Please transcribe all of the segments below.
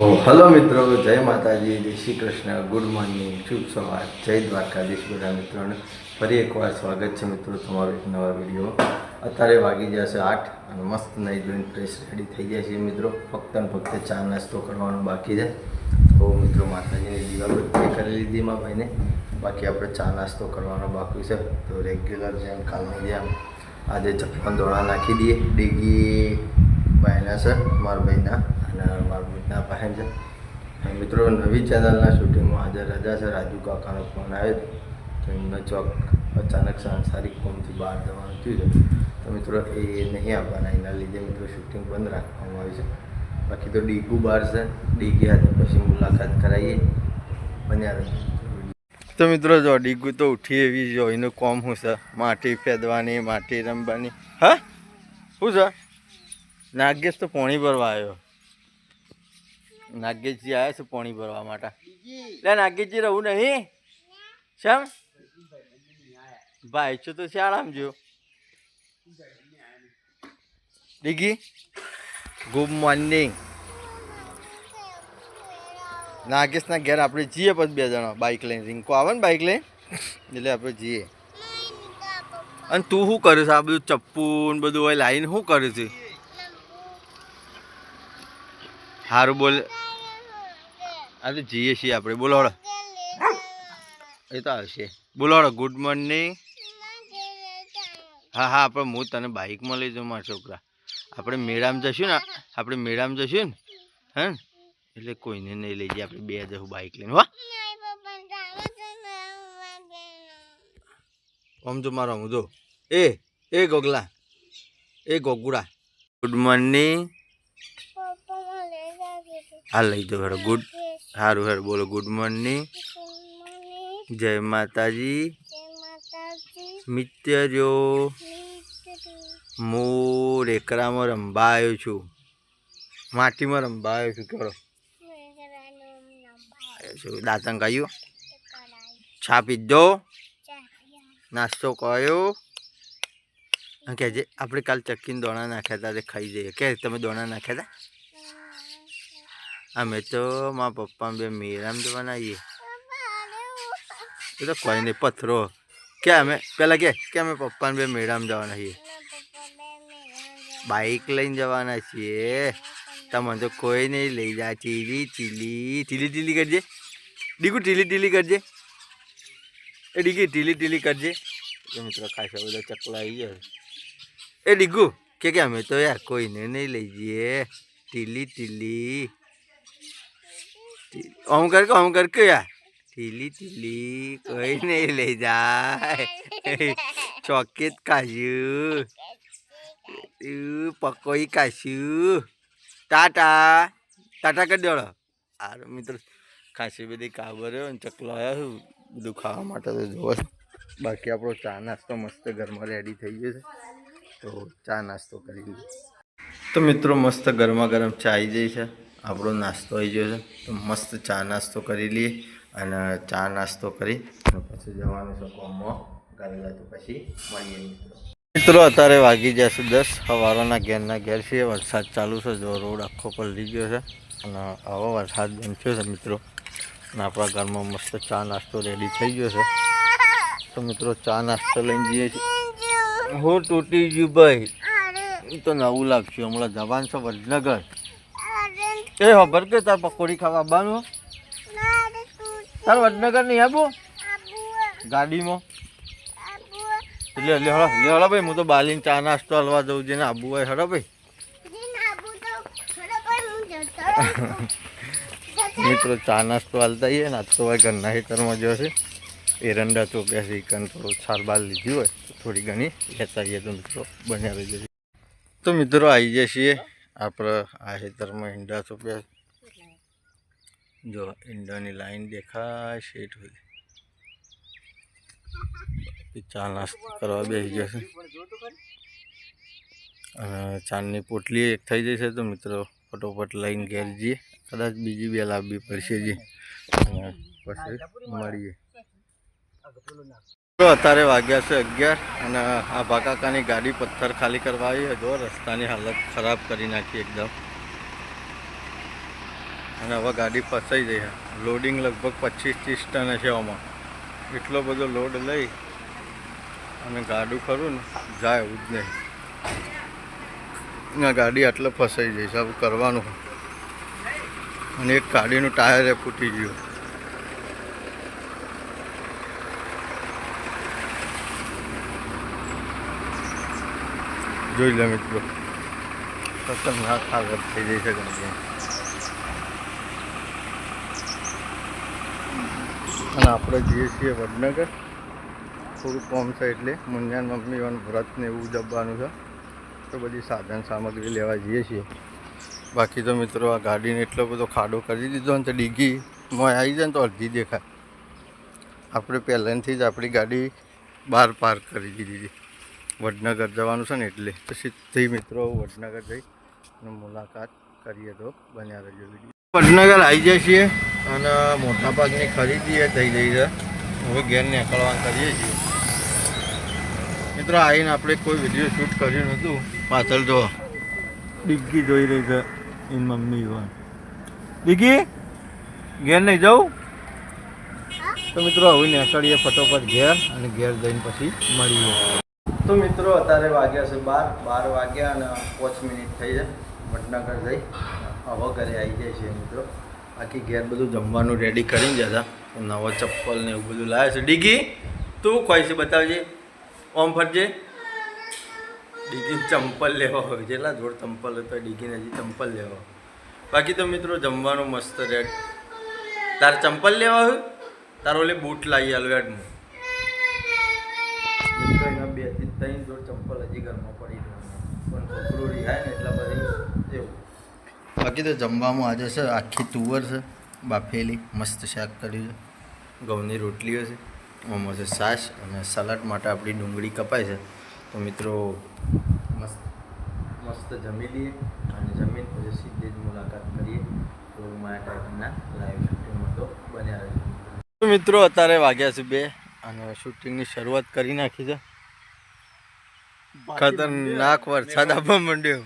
Hello મિત્રો, જય માતાજી, જય શ્રી કૃષ્ણ, ગુડ મોર્નિંગ, શુભ સવાર, જય દ્વારકાધીશ બધા મિત્રોને. ફરી એકવાર સ્વાગત છે મિત્રો તમારો એક નવા વીડિયો. અત્યારે વાગી જશે આઠ અને મસ્ત નહીં જોઈને ફ્રેશ રેડી થઈ જાય છે મિત્રો. ફક્ત ને ફક્ત ચા નાસ્તો કરવાનો બાકી છે. તો મિત્રો માતાજીની દીવાબત્તી કરી લીધી માં ભાઈને. બાકી આપણે ચા નાસ્તો કરવાનો બાકી છે. તો રેગ્યુલર જેમ કાલની જેમ આજે ચપ્પન દોડા નાખી દઈએ. ડીગી ભાઈના છે, મારા ભાઈના. અને મારા મિતના પાસે છે મિત્રો, નવી ચેનલના શૂટિંગમાં આજે રજા છે. રાજુ કાકાનો ફોન આવ્યો તો એમને ચોક અચાનક સાંસારિક કોમથી બહાર જવાનું થયું છે. તો મિત્રો, એ નહીં આવવાના. એના લીધે મિત્રો, શૂટિંગ બંધ રાખવામાં આવી છે. બાકી તો ડીગુ બહાર છે. ડીગી હાથે પછી મુલાકાત કરાવીએ. બન્યા તો મિત્રો, જો ડીગુ તો ઉઠી એવી જો એનું કોમ શું છે? માટી ફેદવાની, માટી રમવાની. હા? શું છે? નાગેશ તો પોણી ભરવા આવ્યો. નાગેશજી આવ્યા છે પોણી ભરવા માટે. લે નાગેશજી રહું નહીં? શેમ? ભાઈ છો તો શાળામાં જો ડીગી ગુડ મોર્નિંગ. નાગેશના ઘેર આપણે જઈએ પછી બે જણા બાઇક લઈને. રિંકો આવે ને બાઇક લઈને? એટલે આપણે જઈએ. અને તું શું કરે છે? આ બધું ચપ્પુ ને બધું હોય લાવીને શું કરે છે? સારું બોલ. આ તો જઈએ છીએ આપણે. બોલાવડો એ તો આવશે. બોલાવડો ગુડ મોર્નિંગ હા હા આપણે હું તને બાઇકમાં લઈ જાઉં મારા છોકરા. આપણે મેળામાં જશું ને, આપણે મેળામાં જશું ને, હે એટલે કોઈને નહીં લઈ જઈએ, આપણે બે જશું બાઇક લઈને, હો. આમ જો મારો હું જો. એ એ ગોગલા, એ ગોગુડા. ગુડ મોર્નિંગ હા, લઈ જાઓ ગુડ સારું હેડ બોલો ગુડ મોર્નિંગ જય માતાજી. મિત્ય જો હું રેકરામાં રંબા આવ્યો છું. માટીમાં રમવા આવ્યો છું કેવડો છું, દાંતણ કાયું છા પીધો નાસ્તો કર્યો. કે જે આપણે કાલ ચક્કીને દોણા નાખ્યા હતા ખાઈ જઈએ. કે તમે દોણા નાખ્યા હતા? અમે તો મારા પપ્પા બે મેરામ જવાના બનાવીએ એ તો કોઈ નહીં પથરો કે અમે, પેલા કે કે અમે પપ્પાને બે મેળામાં જવાના છીએ. બાઈક લઈને જવાના છીએ. તમને તો કોઈ નહીં, લઈ જા, ચીલી ચીલી ઢીલી ટીલી કરજે. ડીગુ ટીલી ટીલી કરજે. એ ડીગી ટીલી ટીલી કરજે. એ મિત્રો ખાસા બધા ચકલા આવી જાય એ ડીગુ, કે કે અમે તો યાર કોઈને નહીં લઈ જઈએ. ટીલી ટીલી ઓમ કર કે, ઓમ કર કે યાર. ટીલી ટીલી, કોઈ નહીં લઈ જાય. ચોકેટ કાશ્યું પકોઈ કાશ્યું ટાટા. ટાટા કરી દેવડો આરો મિત્રો, ખાસી બધી કાબર ચકલો આવ્યા છું બધું ખાવા માટે તો જોવો બાકી આપણો ચા નાસ્તો મસ્ત ઘરમાં રેડી થઈ ગયો છે. તો ચા નાસ્તો કરી તો મિત્રો, મસ્ત ગરમા ગરમ ચા આવી જાય છે. આપણો નાસ્તો આવી ગયો છે. તો મસ્ત ચા નાસ્તો કરી લઈએ અને ચા નાસ્તો કરી પછી જવાનું છે કોમમાં. તો પછી મળીએ મિત્રો. મિત્રો, અત્યારે વાગી જશે દસ. સવારોના ઘેરના ઘેર છે વરસાદ ચાલુ છે. જો રોડ આખો પલળી ગયો છે. અને આવો વરસાદ બનચ્યો છે મિત્રો. અને આપણા ઘરમાં મસ્ત ચા નાસ્તો રેડી થઈ ગયો છે. તો મિત્રો, ચા નાસ્તો લઈને જઈએ છીએ. હું તૂટી ગયું ભાઈ. એ તો નવું લાગશે. હમણાં જવાન છે વડનગર. એ ખબર કે તાર પકોડી ખાવા આવવાનું તાર વડનગર નહીં આવું ગાડીમાં. એટલે લે હળો લે હળો ભાઈ હું તો બાલીને ચા નાસ્તો હલવા દઉં છે ને આબુ હોય હળો ભાઈ. મિત્રો ચા નાસ્તો હાલતા આવીએ ને તો ભાઈ ઘરના હેતરમાં જો છે. એરંડા ચોપ્યા છે કન થોડું છાલ બાલ લીધી હોય થોડી ઘણી લેતા આવીએ તો મિત્રો બન્યા રહી જશે તો મિત્રો આવી જાય છીએ. આપણે આ ખેતરમાં ઈંડા ચોપ્યા જો ઈંડાની લાઈન દેખાય શેઠ હોય. ચા નાસ્તો કરવા બેસી જશે. અને ચાંદની પોટલી એક થઈ જશે તો મિત્રો ફટોફટ લઈને ઘેર જઈએ. કદાચ બીજી બે લાવવી પડશે જી. પછી મળીએ. અત્યારે વાગ્યા છે અગિયાર અને આ ભાકાકાની ગાડી પથ્થર ખાલી કરવા આવી જો રસ્તાની હાલત ખરાબ કરી નાખી એકદમ. અને હવે ગાડી ફસાઈ જઈ લોડિંગ લગભગ પચીસ ત્રીસ ટન છે આમાં. એટલો બધો લોડ લઈ અને ગાડું ખરું ને, જાય એવું જ નહીં. ના ગાડી આટલે ફસાઈ જઈશ હવે કરવાનું. અને એક ગાડીનું ટાયર ફૂટી ગયું. જોઈ લે મિત્રો. ખતરનાક હાલત થઈ જઈ ગાડી અને આપણે જઈએ છીએ વડનગર. થોડું કોમ છે એટલે મુંજાન મમ્મી અને વ્રત ને એવું જબવાનું છે. તો બધી સાધન સામગ્રી લેવા જઈએ છીએ. બાકી તો મિત્રો આ ગાડીને એટલો બધો ખાડો કરી દીધો ને તો ડીગી મોય આવી જાય ને તો અડધી દેખાય. આપણે પહેલાંથી જ આપણી ગાડી બહાર પાર્ક કરી દીધી હતી વડનગર જવાનું છે ને એટલે સીધી મિત્રો વડનગર જઈ અને મુલાકાત કરીએ તો બન્યા રહેજો વીડિયો વડનગર આવી જાય છીએ અને મોટા ભાગની ખરીદી થઈ ગઈ છે. હવે ઘેર નીકળવાનું કરીએ છીએ. મિત્રો આવીને આપણે કોઈ વીડિયો શૂટ કર્યું નહોતું. પાછળ જો ડિગ્ગી જોઈ રહી છે એની મમ્મી પણ. ડિગ્ગી, ઘેર નહીં જાઉં? તો મિત્રો હવે નીકળીએ ફટોફટ ઘેર અને ઘેર જઈને પછી મળીએ. તો મિત્રો, અત્યારે વાગ્યા છે બાર બાર વાગ્યા અને પાંચ મિનિટ થઈ છે. વડનગર જઈ. હવે ઘરે આવી જાય છે મિત્રો. બાકી ઘેર બધું જમવાનું રેડી કરીને જતા નવા ચપ્પલ ને એવું બધું લાવે છે. ડીગી, તું કોઈ છે બતાવજે. ઓમ ફરજે. ડીગી ચંપલ લેવા હોય. જેટલા જોડ ચંપલ હતો, ડીગીને હજી ચંપલ લેવા. બાકી તો મિત્રો, જમવાનું મસ્ત રેડ તાર ચંપલ લેવા હોય? તારો ઓલે બૂટ લાવી આલો એડમાં મિત્રો એના બેથી ત્રણ જોડ ચંપલ હજી ઘરમાં પડી રહ્યા પણ ને એટલા પછી એવું. બાકી તો જમવામાં આજે છે આખી તુવર છે બાફેલી મસ્ત શાક કર્યું છે. ઘઉંની રોટલીઓ છે. આમાં છે છાશ અને સલાડ માટે આપણી ડુંગળી કપાય છે. તો મિત્રો મસ્ત મસ્ત જમી લઈએ અને જમીન પછી સીધી જ મુલાકાત કરીએ. તો મારા ટાઈપના લાઈવ શૂટિંગમાં તો બન્યા રહેજો. મિત્રો અત્યારે વાગ્યા છે બે અને શૂટિંગની શરૂઆત કરી નાખી છે. ખતરનાક વરસાદ આવવા માંડ્યો.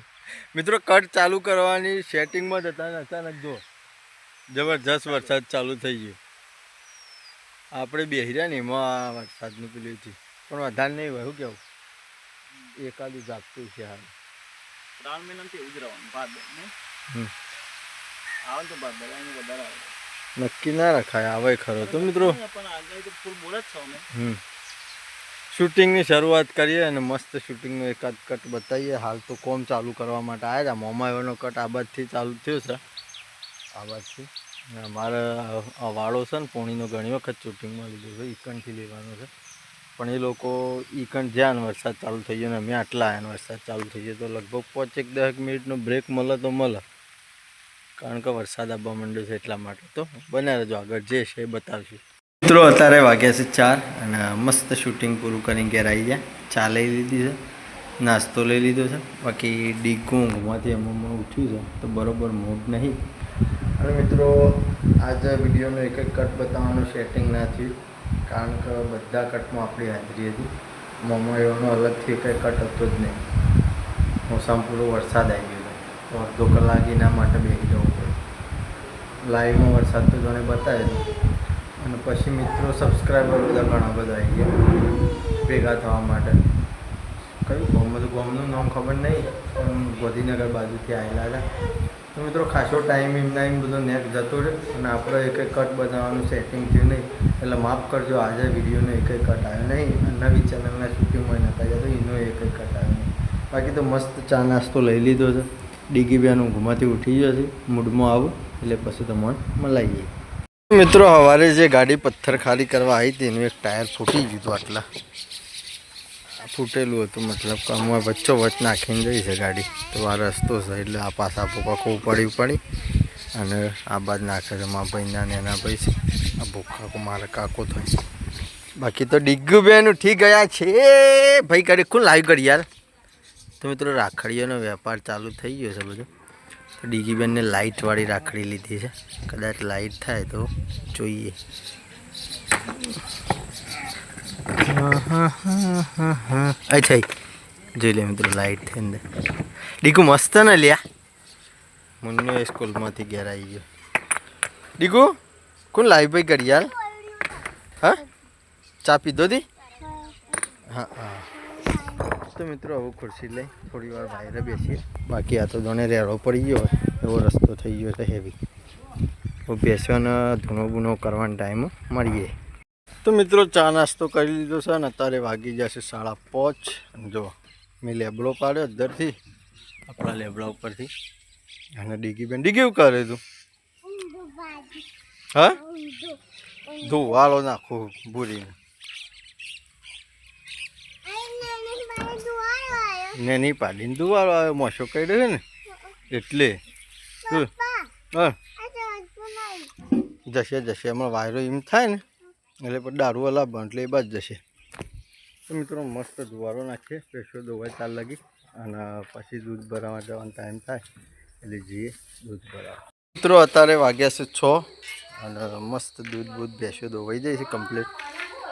મિત્રો કટ ચાલુ કરવાની સેટિંગમાં જ હતા અચાનક જો જબરજસ્ત વરસાદ ચાલુ થઈ ગયો. આપણે બેસી રહ્યા ને એમાં આ વરસાદનું પેલું હતી પણ વધારે નહીં વહ્યું કેવું? એકાદું જાગતું છે હાલ. ત્રણ મહિનાથી એવું જ રહેવાનું ભાદર ને હમ. આવે તો ભાદર એની વધારે આવે. નક્કી ના રખાય આવે ખરો. તો મિત્રો પણ આગળ તો ફૂલ બોલે જ છો અમે. હમ. શૂટિંગની શરૂઆત કરીએ અને મસ્ત શૂટિંગનો એકાદ કટ બતાવીએ. હાલ તો કોમ ચાલુ કરવા માટે આવ્યા હતા મોમાયોનો કટ આ બાજથી ચાલુ થયો છે. આ બાજથી. મારે વાળો છે ને, પોણીનો ઘણી વખત શૂટિંગમાં લીધો છે. ઈકણથી લેવાનો છે. પણ એ લોકો ઈકણ જ્યાં વરસાદ ચાલુ થઈ ગયો ને અમે આટલા આવ્યા વરસાદ ચાલુ થઈ ગયો તો લગભગ પાંચેક દહેક મિનિટનો બ્રેક મળે તો મળે. કારણ કે વરસાદ આવવા માંડ્યો છે એટલા માટે તો. બન્યા રહેજો. આગળ જે છે એ બતાવશું. મિત્રો, અત્યારે વાગ્યા છે ચાર અને મસ્ત શૂટિંગ પૂરું કરીને ઘેર આવી ગયા. ચા લઈ લીધી છે, નાસ્તો લઈ લીધો છે. બાકી ડીગું ઊંઘમાંથી અમુમાં ઉઠ્યું છે, તો બરોબર મૂડ નહીં. અને મિત્રો, આજે વિડીયોનો એક એક કટ બતાવવાનું સેટિંગ ના થયું, કારણ કે બધા કટમાં આપણી હાજરી હતી. મોમો એવાનો અલગથી કંઈ કટ હતો જ નહીં. મોસમ પૂરો વરસાદ આવી ગયો તો અડધો કલાક એના માટે બેસી જવું પડે લાઈવમાં વરસાદ તો જોને બતાવે છે. અને પછી મિત્રો સબસ્ક્રાઈબર બધા ઘણા બધા આવી ગયા. ભેગા થવા માટે. કયું ગામ? બધું ગામનું નામ ખબર નહીં ગોધીનગર બાજુથી આવેલા હતા. તો મિત્રો ખાસો ટાઈમ એમના એમ બધો નેટ જતો રહ્યો અને આપણે એક એક કટ બનાવવાનું સેટિંગ થયું નહીં એટલે માફ કરજો, આજે વિડીયોનો એક એક કટ આવ્યો નહીં નવી ચેનલના શૂટિંગમાં નતા ગયા તો એનો એક એક કટ આવ્યો નહીં બાકી તો મસ્ત ચા નાસ્તો લઈ લીધો છે. ડીગી બેન ઘુમાથી ઉઠી જશે મૂડમાં આવું. એટલે પછી તમને મલાઈએ મિત્રો સવારે જે ગાડી પથ્થર ખાલી કરવા આવી હતી એનું એક ટાયર ફૂટી ગયું હતું આટલા. ફૂટેલું હતું, મતલબ કે અમે વચ્ચો વચ નાખીને જઈ છે ગાડી. તો આ રસ્તો છે, એટલે આ પાછા ભૂકા ખૂબ પડી પડી અને આ બાદ નાખે છે મારા ભાઈના ને એના ભાઈ આ ભૂખા મારા કાકો થઈ બાકી તો ડિગ્ગુ બેન ઉઠી ગયા છે. ભાઈ, ગાડી કોણ લાઈવ કરી યાર તો મિત્રો, રાખડીઓનો વેપાર ચાલુ થઈ ગયો છે બધો. ડીગીબેનને લાઇટવાળી રાખડી લીધી છે. કદાચ લાઇટ થાય તો જોઈએ. અચ્છા જોઈ લે મિત્રો, લાઇટ થઈ અંદર. ડીકુ મસ્ત ને લ્યા. મુન્નો સ્કૂલમાંથી ઘેર આવી ગયો. ડીકુ, કોણ લાવી ભાઈ ઘડિયાળ? હા? ચા પીધો તી હા હા. તો મિત્રો હવે ખુરશી લઈ થોડી વાર બહાર બેસીએ. બાકી આ તો ધોને રેડો પડી ગયો એવો રસ્તો થઈ ગયો છે હેવી તો બેસવાનો ધૂનો બૂનો કરવાનો ટાઈમ મળીએ. તો મિત્રો ચા નાસ્તો કરી લીધો છે ને અત્યારે વાગી જશે સાડા પાંચ. અને જો મેં લેબડો પાડ્યો અંદરથી આપણા લેબડા ઉપરથી. અને ડીગી બેન ડીગી કરે તું? હા? ધોવાળો નાખો ભૂરીને. ને નહીં પાડીને દુવાળો આવ્યો મોસો કરી છે ને. એટલે. જશે જશે. એમાં વાયરો એમ થાય ને, એટલે પણ દારૂ લાવવાનું એટલે એ બાજ જશે. તો મિત્રો મસ્ત દુવારો નાખીએ. પેશો ધોવાય ચાલ લાગી. અને પછી દૂધ ભરાવા જવાનો ટાઈમ થાય. એટલે જઈએ દૂધ ભરાવા. મિત્રો અત્યારે વાગ્યા છે છ અને મસ્ત દૂધ બૂધ ભેંસો ધોવાઈ જાય છે કમ્પ્લીટ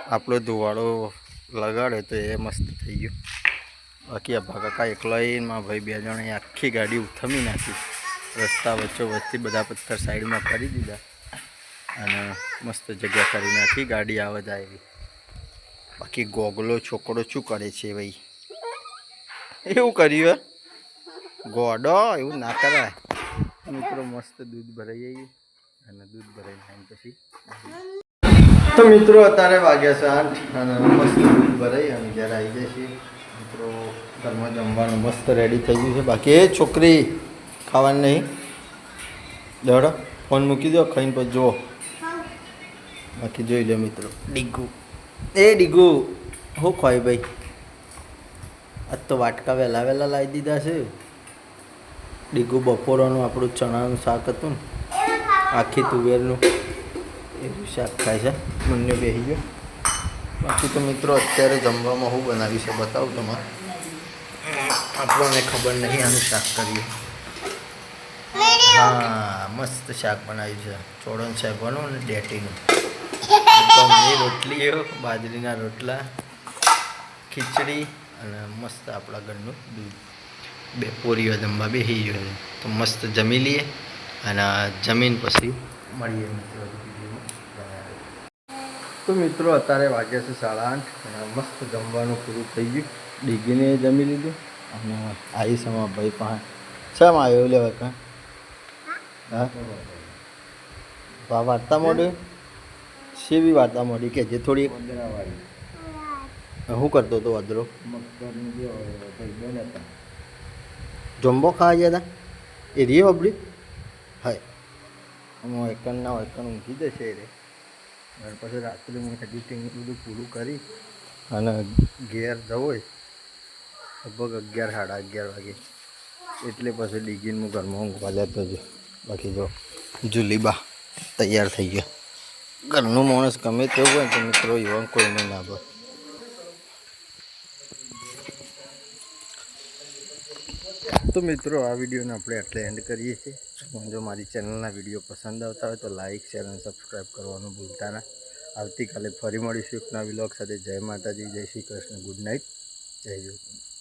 આપણો ધુવાડો લગાડે તો એ મસ્ત થઈ ગયો. બાકી આ ભાકાકા એકલાઈમાં ભાઈ બે જણે આખી ગાડી ઉથમી નાખી. રસ્તા વચ્ચો વચ્ચે બધા પથ્થર સાઈડમાં કરી દીધા. અને મસ્ત જગ્યા કરી નાખી, ગાડી આવે જાય એવી બાકી ગોગલો છોકરો શું કરે છે ભાઈ? એવું કર્યું હે? ગોડો, એવું ના કરાય. મિત્રો મસ્ત દૂધ ભરાઈ જઈએ અને દૂધ ભરાઈ જાય પછી તો મિત્રો, અત્યારે વાગ્યા છે આઠ અને મસ્ત દૂધ ભરાઈ અને જ્યારે આવી જાય છે મિત્રો ઘરમાં જમવાનું મસ્ત રેડી થઈ ગયું છે. બાકી એ છોકરી ખાવાનું નહીં. દોડો ફોન મૂકી દો ખાઈને પછી જુઓ. બાકી જોઈ લો મિત્રો. ડીગુ. એ ડીગુ, હું ખવાય ભાઈ? આજ તો વાટકા વહેલા વહેલા લાવી દીધા છે. ડીગુ બપોરનું આપણું ચણાનું શાક હતું ને. આખી તુવેરનું. એવું શાક ખાય છે. મને બેસી ગયો. બાકી તો મિત્રો, અત્યારે જમવામાં હું બનાવી છે, બતાવું તમારે. આપણને ખબર નહીં આનું શાક કરીએ. હા મસ્ત શાક બનાવ્યું છે. ચોળણ સાહેબનું અને ડેટીનું. ઘઉંની રોટલીઓ બાજરીના રોટલા ખીચડી અને મસ્ત આપણા ઘરનું દૂધ. બે પોરીઓ જમવા બેસી ગયો છે. તો મસ્ત જમી લઈએ અને જમીન પછી મળીએ મિત્રો તો મિત્રો અત્યારે વાગ્યા છે સાડા આઠ અને મસ્ત જમવાનું પૂરું થઈ ગયું. ડીગીને જમી લીધું. અને આવી સમા ભાઈ પાસે. શેમ આવ્યો લેવા કાં હા? વા વાર્તા મોડી? શેવી વાર્તા મોડી? કે જે થોડી હું કરતો હતો અદરો જમ્બો ખાવા ગયા હતા એ રી બબડી હા હું એકન ના એકન ઊંઘી જશે રે. પછી રાત્રે હું બધું પૂરું કરી અને ઘેર જવું હોય. લગભગ અગિયાર, સાડા અગિયાર વાગે. એટલે પછી ડીગીને ઘરમાં ઊંઘવા જતો હતો બાકી જો, જુલીબા તૈયાર થઈ ગયો. ઘરનું માણસ ગમે તેવું હોય તો મિત્રો, યુવાન કોઈને ના ભર તો મિત્રો, આ વિડીયોને આપણે એટલે એન્ડ કરીએ છીએ. જો મારી ચેનલના વીડિયો પસંદ આવતા હોય તો લાઇક શેર અને સબસ્ક્રાઈબ કરવાનું ભૂલતા ના. આવતીકાલે ફરી મળીશું એક નવા વિલોગ સાથે. જય માતાજી, જય શ્રી કૃષ્ણ. Good night. જય જોગી